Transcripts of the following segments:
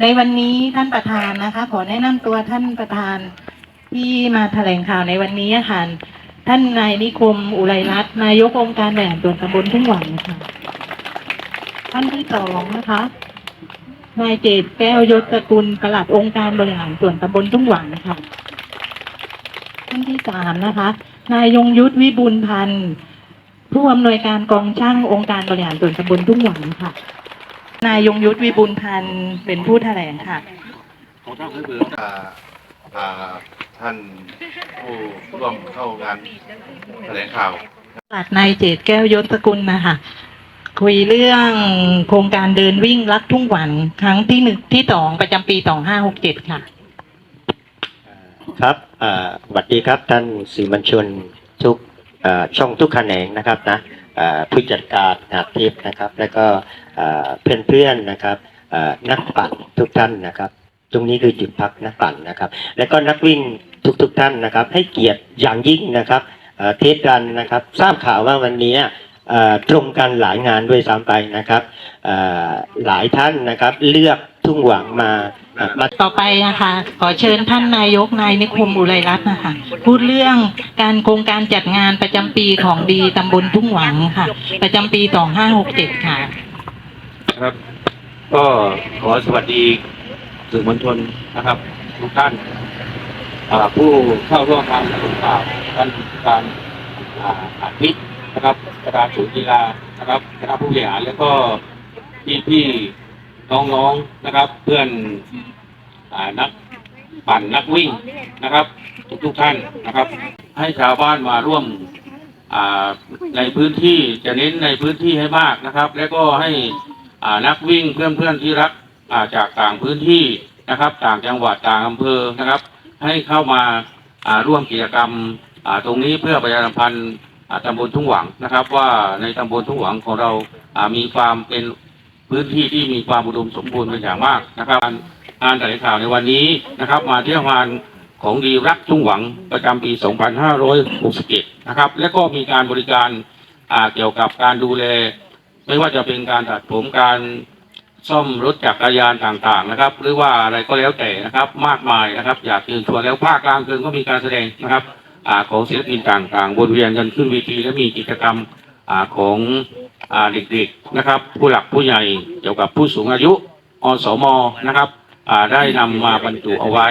ในวันนี้ท่านประธานนะคะ ขอแนะนำตัวท่านประธานที่มาแถลงข่าวในวันนี้ค่ะท่านนายนิคมอุไรรัตน์นายกองค์การบริหารส่วนตำบลทุ่งหวังค่ะท่านที่สองนะคะนายเจตแก้วยศสกุลปลัดองค์การบริหารส่วนตำบลทุ่งหวังค่ะท่านที่สามนะคะ นายยงยุทธวิบูลพันธ์ผู้อำนวยการกองช่างองค์การบริหารส่วนตำบลทุ่งหวังค่ะ นายยงยุทธวิบูลย์พันธ์เป็นผู้แถลงค่ะอ่าอ่าท่านผู้ร่วมเข้างานแถลงข่าวปลัดนายเจตแก้วยศสกุลนะคะคุยเรื่องโครงการเดินวิ่งรักทุ่งหวันครั้งที่หนึ่งที่สองประจำปีสองห้าหกเจ็ดค่ะ ครับอ่าสวัสดีครับท่านสื่อมวลชนทุกอ่าช่องทุกแขนงนะครับนะอ่า ผู้จัดการหาทิพย์นะครับ แล้วก็เพื่อนๆนะครับนักปั่นทุกท่านนะครับ ตรงนี้คือจุดพักนักปั่นนะครับ แล้วก็นักวิ่งทุกๆท่านนะครับ ให้เกียรติอย่างยิ่งนะครับเทสกันนะครับ ทราบข่าวว่าวันนี้ ตรงกันหลายงานด้วยซ้ำไปนะครับเอ่อหลายท่านนะครับเลือกทุ่งหวังมาอ่ามาต่อไปนะคะขอเชิญท่านนายกนายนิคมอุไรรัตน์นะคะพูดเรื่องการโครงการจัดงานประจำปีของดีตำบลทุ่งหวังค่ะ ประจำปีสองห้าหกเจ็ดค่ะนะครับ ก็ขอสวัสดีสื่อมวลชนนะครับ ทุกท่านอ่าผู้เข้าร่วมการแถลงข่าวท่านผู้การอ่าอาทิตย์ นะครับประธานศูนย์กีฬานะครับคณะผู้บริหารแล้วก็พี่พี่ๆน้องๆนะครับ เพื่อนอนักปั่นนักวิ่งนะครับ ทุกทุกท่านนะครับ ให้ชาวบ้านมาร่วมในพื้นที่จะเน้นในพื้นที่ให้มากนะครับ แล้วก็ให้นักวิ่งเพื่อนๆที่รักาจากต่างพื้นที่นะครับ ต่างจังหวัดต่างอำเภอนะครับ ให้เข้ามาร่วมกิจกรรมตรงนี้เพื่อประชาสัมพันธ์ ตำบลทุ่งหวังนะครับ ว่าในตำบลทุ่งหวังของเรามีความเป็นพื้นที่ที่มีความอุดมสมบูรณ์เป็นอย่างมากนะครับงานแถลงข่าวในวันนี้นะครับ มาเที่ยวงานของดีรักทุ่งหวังประจำปี 2561 นะครับ และก็มีการบริการเกี่ยวกับการดูแล ไม่ว่าจะเป็นการตัดผมการซ่อมรถจักรยานต่างๆนะครับ หรือว่าอะไรก็แล้วแต่นะครับ มากมายนะครับ อยากเชิญชวนแล้วภาคกลางคืนก็มีการแสดงนะครับ ของศิลปินต่างๆ วนเวียนกันขึ้นเวทีและมีกิจกรรมอของเด็กๆนะครับ ผู้หลักผู้ใหญ่เกี่ยวกับผู้สูงอายุอสมนะครับได้นำมาบรรจุเอาไว้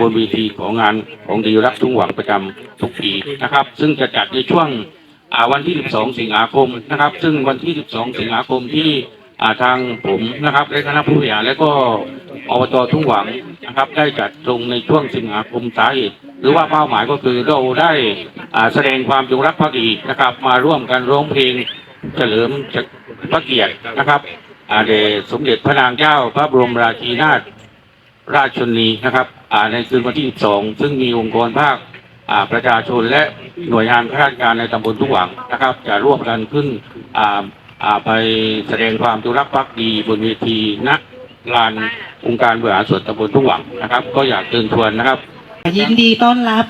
บนเวทีของงานของดีรักทุ่งหวังประจำทุกปีนะครับ ซึ่งจะจัดในช่วงวันที่ 12 สิงหาคมนะครับ ซึ่งวันที่ 12 สิงหาคมที่ทางผมนะครับและคณะผู้บริหารและก็อบตทุ่งหวังนะครับ ได้จัดตรงในช่วงสิงหาคมสาเหตุ หรือว่าเป้าหมายก็คือเราได้แสดงความจงรักภักดีนะครับ มาร่วมกันร้องเพลงเฉลิมพระเกียรตินะครับอาเดสมเด็จพระนางเจ้าพระบรมราชินีนาถราชชนีนะครับในคืนวันที่ 12 ซึ่งมีองค์กรภาคประชาชนและหน่วยงานราชการในตำบลทุกหวังนะครับ จะร่วมกันขึ้นไปแสดงความจงรักภักดีบนเวทีณลานองค์การบริหารส่วนตำบลทุกหวังนะครับ ก็อยากเชิญชวนนะครับ ยินดีต้อนรับ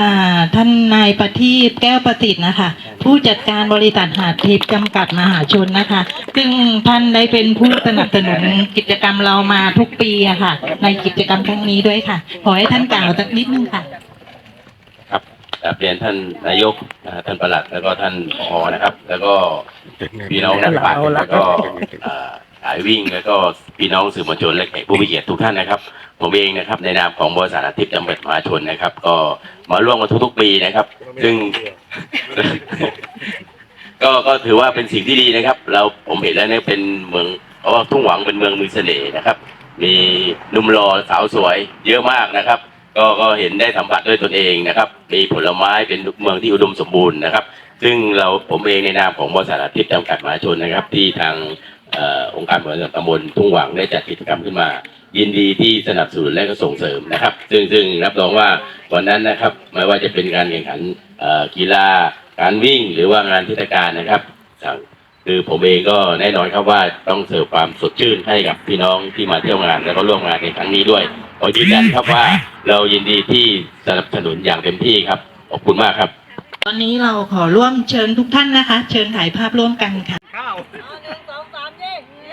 อ่าท่านนายประทีปแก้วประสิทธิ์นะคะ ผู้จัดการบริษัทหาดทิพย์จำกัดมหาชนนะคะ ซึ่งท่านได้เป็นผู้สนับสนุนกิจกรรมเรามาทุกปีอะค่ะ ในกิจกรรมครั้งนี้ด้วยค่ะ ขอให้ท่านกล่าวสักนิดนึงค่ะ ครับกราบเรียนท่านนายกนะฮะท่านประหลัดแล้วก็ท่านผอนะครับ แล้วก็พี่น้องนักปั่นแล้วก็อ่ายวิ่ง แล้วก็พี่น้องสื่อมวลชนและแขกผู้มีเกียรติทุกท่านนะครับ ผมเองนะครับในนามของบริษัทอาทิตย์จำกัดมหาชนนะครับ ก็มาร่วมกันทุกๆปีนะครับ ซึ่ง ก็ก็ถือว่าเป็นสิ่งที่ดีนะครับ เราผมเห็นแล้วเนี่ยเป็นเมืองเพราะว่าทุ่งหวังเป็นเมืองมีเสน่ห์นะครับ มีหนุ่มรอสาวสวยเยอะมากนะครับ ก็ก็เห็นได้สัมผัสด้วยตนเองนะครับ มีผลไม้เป็นเมืองที่อุดมสมบูรณ์นะครับ ซึ่งเราผมเองในนามของบริษัทอาทิตย์จำกัดมหาชนนะครับ ที่ทาง องค์การบริหารส่วนตำบลทุ่งหวังได้จัดกิจกรรมขึ้นมา ยินดีที่สนับสนุนและก็ส่งเสริมนะครับ ซึ่งซึ่งรับรองว่าวันนั้นนะครับไม่ว่าจะเป็นการแข่งขันกีฬาการวิ่งหรือว่างานเทศกาลนะครับคือผมเองก็แน่นอนครับว่าต้องเสิร์ฟความสดชื่นให้กับพี่น้องที่มาเที่ยวงาน แล้วก็ร่วมงานในครั้งนี้ด้วยขอยืนยันครับว่าเรายินดีที่สนับสนุนอย่างเต็มที่ครับขอบคุณมากครับ ตอนนี้เราขอร่วมเชิญทุกท่านนะคะ เชิญถ่ายภาพร่วมกันค่ะ